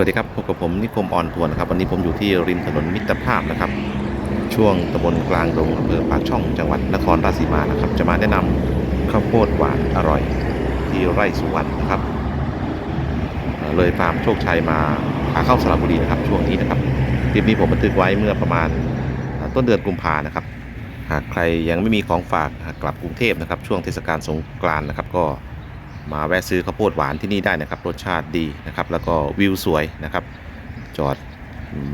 วัสดีครับพบกับผมนิคมอ่อนทวร์นะครับวันนี้ผมอยู่ที่ริมถนนมิตรภาพนะครับ ช่วงตำบลกลางดงอำเภอปากช่องจังหวัดนครราชสีมานะครับ จะมาแนะนำข้าวโพดหวานอร่อย ที่ไร่สุวรรณนะครับ เลยฟาร์มโชคชัยมาขาเข้าสระบุรีนะครับ ช่วงนี้นะครับคลิปนี้ผมบันทึกไว้เมื่อประมาณต้นเดือนกุมภานะครับ หากใครยังไม่มีของฝากกลับกรุงเทพนะครับ ช่วงเทศกาลสงกรานต์นะครับ ก็ มาแวะซื้อข้าวโพดหวานที่นี่ได้นะครับ รสชาติดีนะครับ แล้วก็วิวสวยนะครับ จอด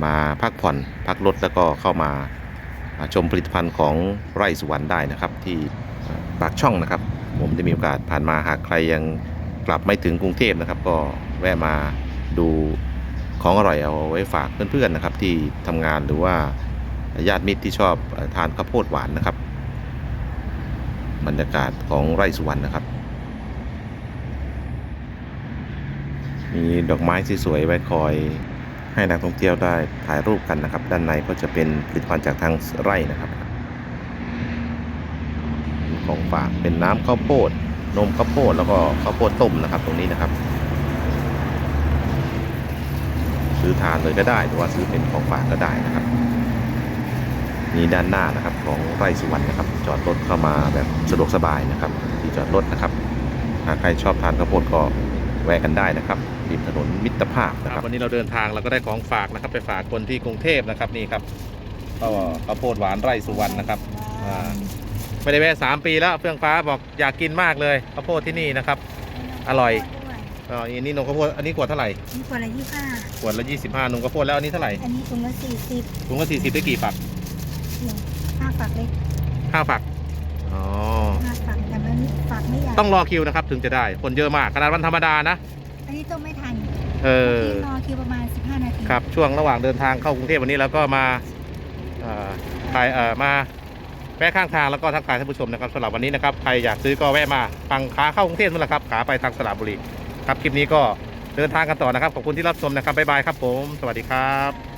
มาพักผ่อนพักรถแล้วก็เข้ามาชมผลิตภัณฑ์ของไร่สุวรรณได้นะครับ ที่ปากช่องนะครับ ผมได้มีโอกาสผ่านมาหากใครยังกลับไม่ถึงกรุงเทพนะครับ ก็แวะมาดูของอร่อยเอาไว้ฝากเพื่อนๆนะครับ ที่ทำงานหรือว่าญาติมิตรที่ชอบทานข้าวโพดหวานนะครับ บรรยากาศของไร่สุวรรณนะครับ มีดอกไม้สวยๆไว้คอย ให้นักท่องเที่ยวได้ถ่ายรูปกันนะครับ ด้านในก็จะเป็นผลิตภัณฑ์จากทางไร่นะครับ ของฝากเป็นน้ำข้าวโพดนมข้าวโพดแล้วก็ข้าวโพดต้มนะครับ ตรงนี้นะครับ ซื้อทานเลยก็ได้หรือว่าซื้อเป็นของฝากก็ได้นะครับมีด้านหน้านะครับของไร่สุวรรณนะครับ จอดรถเข้ามาแบบสะดวกสบายนะครับ ที่จอดรถนะครับหากใครชอบทานข้าวโพดก็แวะกันได้นะครับ ริมถนนมิตรภาพนะครับวันนี้เราเดินทางเราก็ได้ของฝากนะครับ ไปฝากคนที่กรุงเทพนะครับนี่ครับก็ข้าวโพดหวานไร่สุวรรณนะครับอ่าไม่ได้แวะสามปีแล้วเฟื่องฟ้าบอกอยากกินมากเลยข้าวโพดที่นี่นะครับ อร่อยอ๋ออันนี้นมข้าวโพดอันนี้ขวดเท่าไหร่นี่ขวดละยี่ห้าขวดละ25นมข้าวโพดแล้วอันนี้เท่าไหร่อันนี้ถุงละสี่สิบถุงละ40ได้กี่ฝักห้าฝักเล็กห้าฝักอ๋อห้าฝักแต่มันฝักไม่ใหญ่ต้องรอคิวนะครับ ถึงจะได้คนเยอะมากขนาดวันธรรมดานะ อันนี้ต้องไม่ทันเออที่รอคิวประมาณสิบห้านาทีครับช่วงระหว่างเดินทางเข้ากรุงเทพวันนี้เราก็มาเอ่อถ่ายเอ่อมาแวะข้างทางแล้วก็ทักทายท่านผู้ชมนะครับสำหรับวันนี้นะครับใครอยากซื้อก็แวะมาฟังขาเข้ากรุงเทพนั่นแหละครับขาไปทางสระบุรีครับคลิปนี้ก็เดินทางกันต่อนะครับขอบคุณที่รับชมนะครับบ๊ายบายครับผม สวัสดีครับ